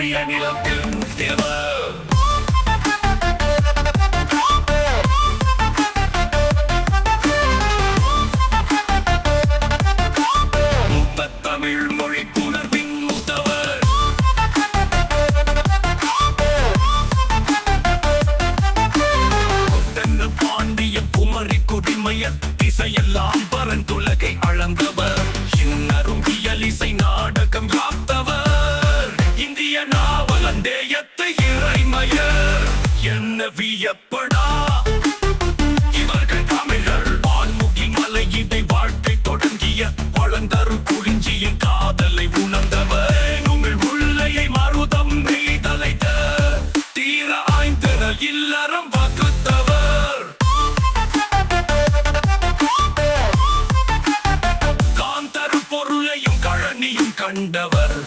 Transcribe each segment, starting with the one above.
தோன்றிய நிலத்தில் தேவர் தமிழ் மொழி புணர்வின் மூத்தவர். பாண்டிய குமரி குடிமைய திசையெல்லாம் பரந்துலகை அளந்தவர். இன்னரும் நாவலந்தேயத்தை இறைமயர் என்ன வியப்படா? இவர்கள் தமிழர் வான்முகி மலை இதை வாழ்க்கை தொடங்கிய பழந்தரு குறிஞ்சியின் காதலை உணர்ந்தவர். உங்கள் உள்ளையை மருதம் மீதலைத்த தீர ஆய்ந்தனர் இல்லறம் வகுத்தவர். காந்தரு பொருளையும் கழனியும் கண்டவர்.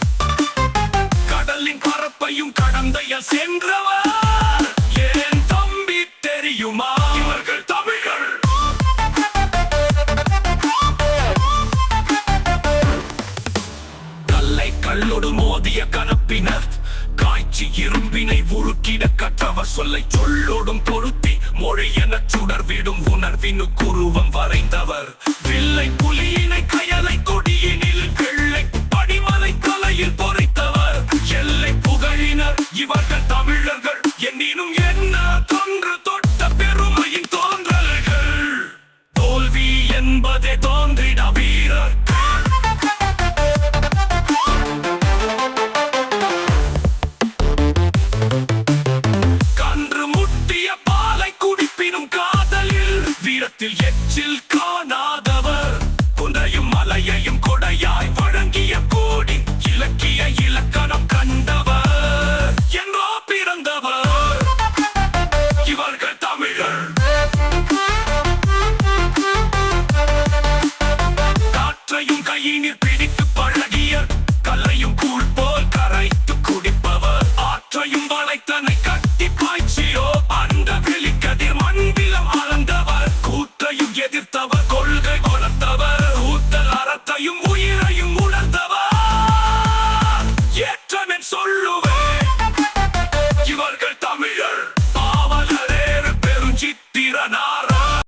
பரப்பையும் கடந்தைய சென்றவர் ஏன் தம்பி தெரியுமா? இவர்கள் தமிழர் கல்லை கல்லோடு மோதிய கலப்பினர் காய்ச்சி இரும்பினை உருக்கிட கற்றவர் சொல்லை சொல்லோடும் பொருத்தி மொழி என சுடர் விடும் உணர்வினு குருவம் வரைந்தவர். வில்லை புலியினை தமிழர்கள் என்னினும் என்ன தொன்று தொட்ட பெருமையின் தோன்றல்கள்? தோல்வி என்பதே தோன்றிட வீரர். கன்று முட்டிய பாலை குடிப்பினும் காதலில் வீரத்தில் எச்சில் காணாத give up.